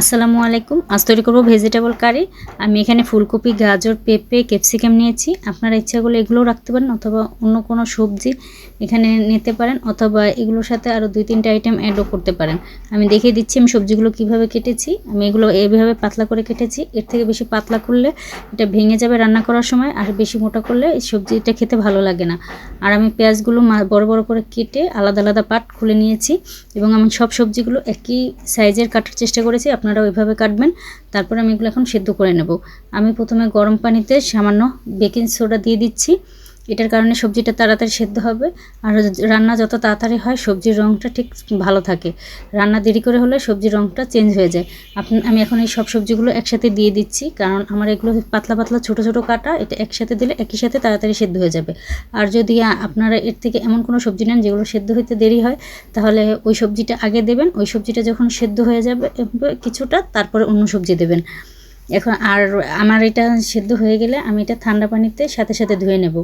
আসসালামু আলাইকুম। আজ তৈরি করব ভেজিটেবল কারি আমি এখানে ফুলকপি, গাজর, পেঁপে ক্যাপসিকাম নিয়েছি। আপনারা ইচ্ছা করলে এগুলোও রাখতে পারেন অথবা অন্য কোনো সবজি এখানে নিতে পারেন অথবা এগুলোর সাথে আরও দুই তিনটা আইটেম অ্যাডও করতে পারেন। আমি দেখিয়ে দিচ্ছি আমি সবজিগুলো কীভাবে কেটেছি। আমি এগুলো এইভাবে পাতলা করে কেটেছি। এর থেকে বেশি পাতলা করলে এটা ভেঙে যাবে রান্না করার সময় আর বেশি মোটা করলে এই সবজিটা খেতে ভালো লাগে না। আর আমি পেঁয়াজগুলো বড় বড় করে কেটে আলাদা আলাদা পাট খুলে নিয়েছি এবং আমি সব সবজিগুলো একই সাইজের কাটার চেষ্টা করেছি। আপনারা ওইভাবে কাটবেন। তারপর আমি এগুলো এখন সেদ্ধ করে নেব। আমি প্রথমে গরম পানিতে সামান্য বেকিং সোডা দিয়ে দিচ্ছি। এটার কারণে সবজিটা তাড়াতাড়ি সেদ্ধ হবে। আর রান্না যত তাড়াতাড়ি হয়, সবজির রঙটা ঠিক ভালো থাকে। রান্না দেরি করে হলে সবজির রঙটা চেঞ্জ হয়ে যায়। আপনি, আমি এখন এই সব সবজিগুলো একসাথে দিয়ে দিচ্ছি, কারণ আমার এগুলো পাতলা পাতলা ছোট ছোট কাটা, এটা একসাথে দিলে একই সাথে তাড়াতাড়ি সেদ্ধ হয়ে যাবে। আর যদি আপনারা এর থেকে এমন কোনো সবজি নেন যেগুলো সেদ্ধ হইতে দেরি হয়, তাহলে ওই সবজিটা আগে দেবেন। ওই সবজিটা যখন সেদ্ধ হয়ে যাবে কিছুটা, তারপরে অন্য সবজি দেবেন। এখন আর আমার এটা সেদ্ধ হয়ে গেলে আমি এটা ঠান্ডা পানিতে সাথে সাথে ধুয়ে নেব।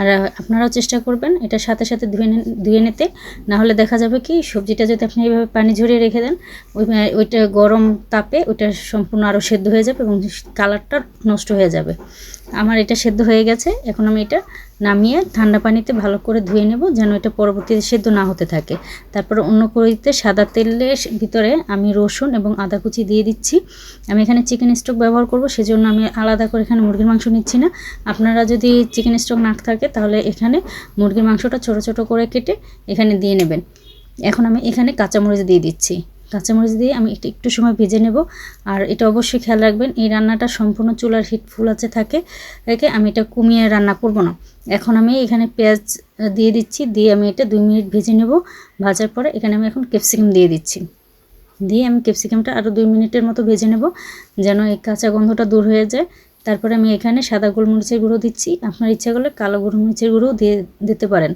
আর আপনারাও চেষ্টা করবেন এটা সাথে সাথে ধুয়ে ধুয়ে নিতে। নাহলে দেখা যাবে কি, সবজিটা যদি আপনি এইভাবে পানি ঝরিয়ে রেখে দেন, ওই, ওইটা গরম তাপে ওইটা সম্পূর্ণ আরও সেদ্ধ হয়ে যাবে এবং কালারটা নষ্ট হয়ে যাবে। আমার এটা সেদ্ধ হয়ে গেছে, এখন আমি এটা নামিয়ে ঠান্ডা পানিতে ভালো করে ধুয়ে নেব যেন এটা পরবর্তীতে সেদ্ধ না হতে থাকে। তারপরে অন্য কড়াইতে সাদা তেলের ভিতরে আমি রসুন এবং আদা কুচি দিয়ে দিচ্ছি। আমি এখানে চিকেন স্টক ব্যবহার করব, সেজন্য আমি আলাদা করে এখানে মুরগির মাংস নিচ্ছি না। আপনারা যদি চিকেন স্টক না থাকে, তাহলে এখানে মুরগির মাংসটা ছোট ছোট করে কেটে এখানে দিয়ে নেবেন। এখন আমি এখানে কাঁচামরিচ দিয়ে দিচ্ছি। কাঁচামরিচ দিয়ে আমি একটু একটু সময় ভেজে নেব। আর এটা অবশ্যই খেয়াল রাখবেন, এই রান্নাটা সম্পূর্ণ চুলার হিট ফুল আছে, থাকে। রেখে আমি এটা কমিয়ে রান্না করব না। এখন আমি এখানে পেঁয়াজ দিয়ে দিচ্ছি, দিয়ে আমি এটা দুই মিনিট ভেজে নেব। ভাজার পরে এখানে আমি এখন ক্যাপসিকাম দিয়ে দিচ্ছি। দিয়ে আমি ক্যাপসিকামটা আরও দুই মিনিটের মতো ভেজে নেব, যেন এই কাঁচা গন্ধটা দূর হয়ে যায়। তারপরে আমি এখানে সাদা গোলমরিচের গুঁড়ো দিচ্ছি। আপনার ইচ্ছা করলে কালো গোলমরিচের গুঁড়ো দিয়ে দিতে পারেন।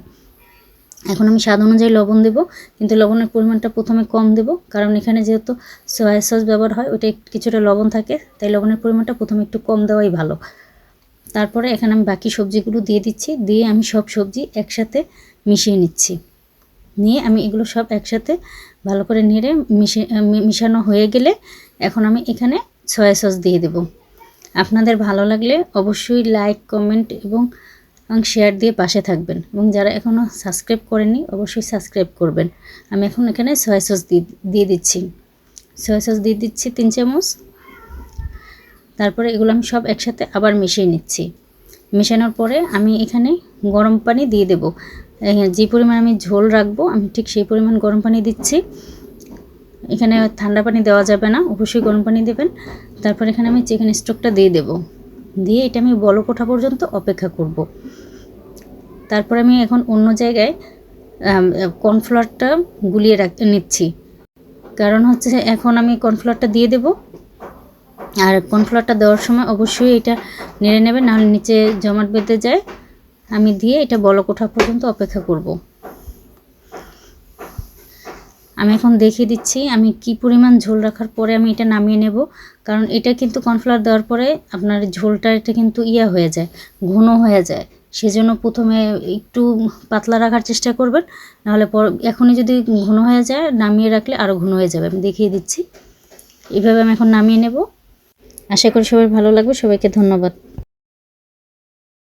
এখন আমি স্বাদ অনুযায়ী লবণ দেবো, কিন্তু লবণের পরিমাণটা প্রথমে কম দেব, কারণ এখানে যেহেতু সয়া সস ব্যবহার হয় ওটা কিছুটা লবণ থাকে, তাই লবণের পরিমাণটা প্রথমে একটু কম দেওয়াই ভালো। তারপরে এখানে আমি বাকি সবজিগুলো দিয়ে দিচ্ছি, দিয়ে আমি সব সবজি একসাথে মিশিয়ে নিচ্ছি। নিয়ে আমি এগুলো সব একসাথে ভালো করে নেড়ে মিশে মিশানো হয়ে গেলে এখন আমি এখানে সয়া সস দিয়ে দেব। আপনাদের ভালো লাগলে অবশ্যই লাইক কমেন্ট এবং শেয়ার দিয়ে পাশে থাকবেন। এবং যারা এখনও সাবস্ক্রাইব করেনি অবশ্যই সাবস্ক্রাইব করবেন। আমি এখন এখানে সয়া সস দিয়ে দিচ্ছি। সয়া সস দিয়ে দিচ্ছি তিন চামচ। তারপরে এগুলো আমি সব একসাথে আবার মিশিয়ে নিচ্ছি। মেশানোর পরে আমি এখানে গরম পানি দিয়ে দেব। যে পরিমাণ আমি ঝোল রাখব, আমি ঠিক সেই পরিমাণ গরম পানি দিচ্ছি। এখানে ঠান্ডা পানি দেওয়া যাবে না, অবশ্যই গরম পানি দেবেন। তারপর এখানে আমি চিকেন স্টকটা দিয়ে দেব। দিয়ে এটা আমি বলক ওঠা পর্যন্ত অপেক্ষা করব। তারপর আমি এখন অন্য জায়গায় কর্নফ্লাওয়ারটা গুলিয়ে রাখ, নিচ্ছি। কারণ হচ্ছে এখন আমি কর্নফ্লাওয়ারটা দিয়ে দেব। আর কর্নফ্লাওয়ারটা দেওয়ার সময় অবশ্যই এটা নেড়ে নেবে, নাহলে নিচে জমাট বেঁধে যায়। আমি দিয়ে এটা বলক ওঠা পর্যন্ত অপেক্ষা করব। আমি এখন দেখিয়ে দিচ্ছি, আমি কি পরিমাণ ঝোল রাখার পরে আমি এটা নামিয়ে নেব। কারণ এটা কিন্তু কর্নফ্লাওয়ার দেওয়ার পরে আপনার ঝোলটা, এটা কিন্তু ইয়া হয়ে যায়, ঘন হয়ে যায়। সেজন্য প্রথমে একটু পাতলা রাখার চেষ্টা করবেন, নাহলে পর এখনই যদি ঘন হয়ে যায় নামিয়ে রাখলে আরও ঘন হয়ে যাবে। আমি দেখিয়ে দিচ্ছি। এভাবে আমি এখন নামিয়ে নেব। আশা করি সবাই ভালো লাগবে। সবাইকে ধন্যবাদ।